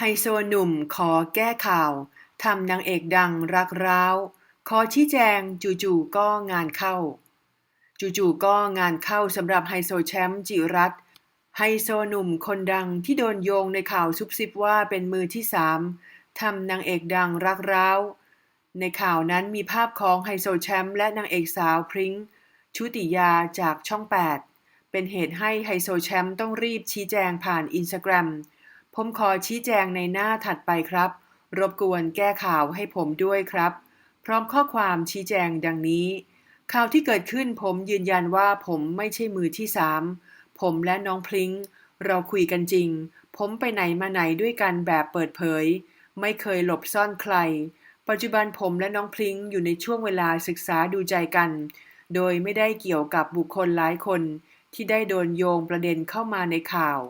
ไฮโซหนุ่มขอแก้ข่าว ทำนางเอกดังรักร้าว ขอชี้แจงจู่ๆก็งานเข้า จู่ๆก็งานเข้าสำหรับไฮโซแชมป์จิรัตไฮโซหนุ่มคนดังที่โดนโยงในข่าวซุบซิบว่าเป็นมือที่สามทำนางเอกดังรักร้าว ในข่าวนั้นมีภาพของไฮโซแชมป์และนางเอกสาวพริ้งชุติยาจากช่อง 8 เป็นเหตุให้ไฮโซแชมป์ต้องรีบชี้แจงผ่านอินสตาแกรม ผมขอชี้แจงในหน้าถัดไปครับ รบกวนแก้ข่าวให้ผมด้วยครับ พร้อมข้อความชี้แจงดังนี้ ข่าวที่เกิดขึ้นผมยืนยันว่าผมไม่ใช่มือที่สามผมและน้องพลิงเราคุยกันจริง ผมไปไหนมาไหนด้วยกันแบบเปิดเผย ไม่เคยหลบซ่อนใคร ปัจจุบันผมและน้องพลิงอยู่ในช่วงเวลาศึกษาดูใจกัน โดยไม่ได้เกี่ยวกับบุคคลหลายคนที่ได้โดนโยงประเด็นเข้ามาในข่าว